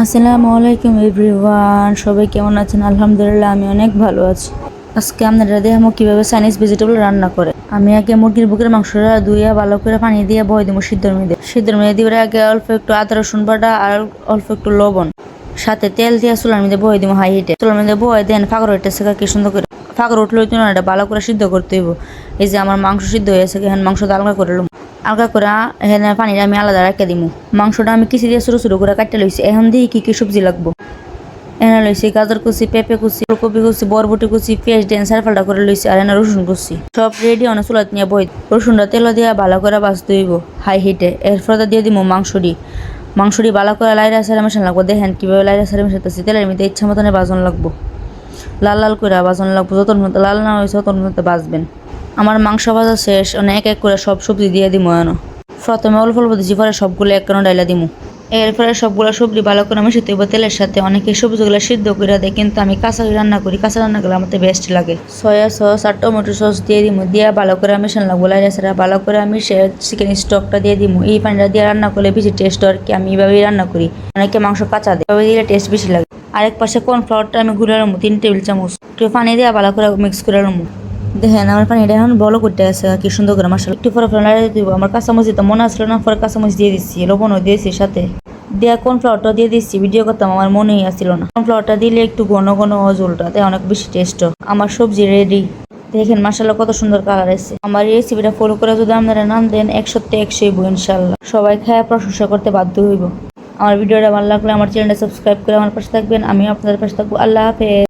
আসসালামু আলাইকুম এভরিওয়ান, সবাই কেমন আছেন? আলহামদুলিল্লাহ, আমি অনেক ভালো আছি। আজকে আপনারা দেখাবো কীভাবে চাইনিজ ভেজিটেবল রান্না করে। আমি আগে মুরগির বুকের মাংসটা ধুইয়া ভালো করে পানি দিয়ে বয় দেবো সিদ্ধর মেয়েদের সিদ্ধর মেয়ে দিয়ে আগে অল্প একটু আদা, রসুন বাটা আর অল্প একটু লবণ। সাথে তেল দিয়ে চুলার মধ্যে বয়ে দিব হাই হিটে। চুলার মধ্যে বয়ে দেন ফাঁকর হইতেছে কি সুন্দর করে। ফাঁকর উঠলে না এটা ভালো করে সিদ্ধ করতে হইব। এই যে আমার মাংস সিদ্ধ হয়েছে এখন মাংস আলগা করে লুম আলগা করে এখানে পানিটা আমি আলাদা রেখে দিব মাংসটা আমি কিসি দিয়ে ছোটো ছোটো করে কাটতে লইছি। এখন দিয়ে কি কি সবজি লাগবো। এনে লইছি গাজর কুচি, পেঁপে কুচি, ফুলকপি কুচি, বরবটি কুচি, পেঁয়াজ দেন সারফালটা করে লইছি আর এনে রসুন কুচি। সব রেডি অনেক চুলাত নিয়ে বই রসুনটা তেল দিয়ে ভালো করে বাঁচতে হইব হাই হিটে এরপর দিয়ে দিব মাংসটি। মাংসটি ভালো করে লাইরা সারে মেশান লাগবো। দেখেন কীভাবে লাইরা সারে মেশাতেছি তেলের মধ্যে ইচ্ছা মতনে বাজন লাগবো। লাল লাল করে বাজন লাগবো। যত লাল না হয়েছে তত বাজবেন। আমার মাংস ভাজা শেষ অনেক এক এক করে সব সবজি দিয়ে দিমো এনো প্রথমে অল্প অল্প দিচ্ছি পরে সবগুলো এক কেন ডাইলা দিমু। এরপরে সবগুলো সবজি ভালো করে আমি সেতে তেলের সাথে অনেকে সবজিগুলো সিদ্ধ করে দেয়, কিন্তু আমি কাঁচা রান্না করি, কাঁচা রান্না করলে আমার বেস্ট লাগে। সয়া সস আর টমেটো সস দিয়ে দিমু, দিয়ে ভালো করে আমি সান লাগবো লাইরা সারা ভালো করে আমি সে চিকেন স্টকটা দিয়ে দিমু। এই পানিটা দিয়ে রান্না করলে বেশি টেস্ট আর কি, আমি এইভাবেই রান্না করি। অনেকে মাংস কাঁচা দেয় দিলে টেস্ট বেশি লাগে। আরেক পাশে কর্নফ্লাওয়ারটা আমি ঘুরে নেব তিন টেবিল চামচ। একটু পানি দিয়ে ভালো করে মিক্স করে নেব দেখেন, আমার পানিটা এখন বলো করতে আছে কি সুন্দর করে মাসাল একটু পরে ফ্লাওয়ার দিব। আমার কাঁচামরিচ তো মনে আসলো না, পরে কাঁচামরিচ দিয়ে দিচ্ছি, লবণও দিয়েছি সাথে। দেয়া কোন কর্নফ্লাওয়ারটা দিয়ে দিচ্ছি ভিডিও করতাম, আমার মনেই আসছিল না। কোন কর্নফ্লাওয়ারটা দিলে একটু ঘন ঘন জলটা তাই অনেক বেশি টেস্ট আমার সবজি রেডি দেখেন মাসাল্লাহ কত সুন্দর কালার এসে আমার এই রেসিপিটা ফলো করে যদি আপনারা নাম দেন, একশোতে একশোই বই ইনশাল্লাহ সবাই খায় প্রশংসা করতে বাধ্য হইব। আমার ভিডিওটা ভালো লাগলে আমার চ্যানেলটা সাবস্ক্রাইব করে আমার পাশে থাকবেন। আমিও আপনাদের পাশে থাকব। আল্লাহ হাফেজ।